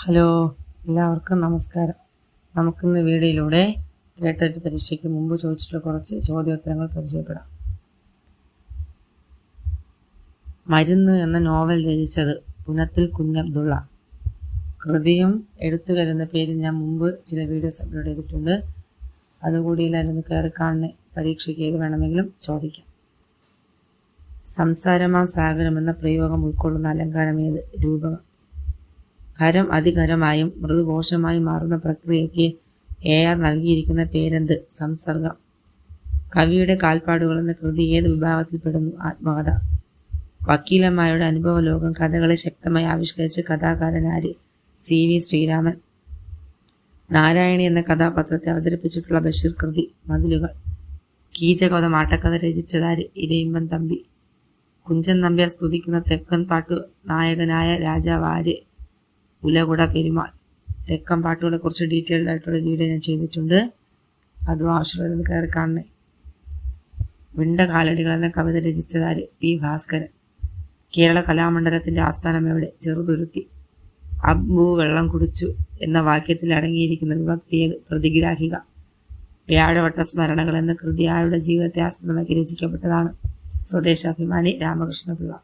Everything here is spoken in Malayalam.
ഹലോ എല്ലാവർക്കും നമസ്കാരം. നമുക്കിന്ന് വീഡിയോയിലൂടെ കേട്ടറ്റ് പരീക്ഷയ്ക്ക് മുമ്പ് ചോദിച്ചിട്ടുള്ള കുറച്ച് ചോദ്യോത്തരങ്ങൾ പരിചയപ്പെടാം. മരുന്ന് എന്ന നോവൽ രചിച്ചത് പുനത്തിൽ കുഞ്ഞബ്ദുള്ള കൃതിയും എഴുത്തുകാരെന്ന പേര് ഞാൻ മുമ്പ് ചില വീഡിയോസ് അപ്ലോഡ് ചെയ്തിട്ടുണ്ട്. അതുകൂടി എല്ലാവരും കയറി കാണുന്ന പരീക്ഷയ്ക്ക് ഏത് വേണമെങ്കിലും ചോദിക്കാം. സംസാരമാ സാഗരം എന്ന പ്രയോഗം ഉൾക്കൊള്ളുന്ന അലങ്കാരം ഏത് രൂപകം ഖരം അതിഖരമായും മൃദുഘോഷമായും മാറുന്ന പ്രക്രിയയ്ക്ക് എ ആർ നൽകിയിരിക്കുന്ന പേരെന്ത്? സംസർഗം. കവിയുടെ കാൽപ്പാടുകൾ എന്ന കൃതി ഏത് വിഭാഗത്തിൽപ്പെടുന്നു? ആത്മകഥ. വക്കീലന്മാരുടെ അനുഭവ ലോകം കഥകളെ ശക്തമായി ആവിഷ്കരിച്ച കഥാകാരൻ ആര് സി. വി. ശ്രീരാമൻ. നാരായണി എന്ന കഥാപാത്രത്തെ അവതരിപ്പിച്ചിട്ടുള്ള ബഷീർ കൃതി. മതിലുകൾ. കീചകവധ മാട്ടക്കഥ രചിച്ചതാര്? ഇരയിമ്പൻ തമ്പി. കുഞ്ചൻ നമ്പ്യാർ സ്തുതിക്കുന്ന തെക്കൻ പാട്ടു നായകനായ രാജാവ് ഉലകുട പെരുമാൾ. തെക്കൻ പാട്ടുകളെ കുറച്ച് ഡീറ്റെയിൽഡ് ആയിട്ടുള്ള വീഡിയോ ഞാൻ ചെയ്തിട്ടുണ്ട്. അതും ആവശ്യമുള്ളത് കയറി കാണണേ. വിണ്ട കാലടികൾ എന്ന കവിത രചിച്ചതാര് പി ഭാസ്കരൻ. കേരള കലാമണ്ഡലത്തിന്റെ ആസ്ഥാനം എവിടെ? ചെറുതുരുത്തി. അബ്ബു വെള്ളം കുടിച്ചു എന്ന വാക്യത്തിൽ അടങ്ങിയിരിക്കുന്ന വിഭക്തിയെ പ്രതിഗ്രാഹിക. വ്യാഴവട്ട സ്മരണകൾ എന്ന കൃതി ആരുടെ ജീവിതത്തെ ആസ്പദമാക്കി രചിക്കപ്പെട്ടതാണ്? സ്വദേശാഭിമാനി രാമകൃഷ്ണപിള്ള.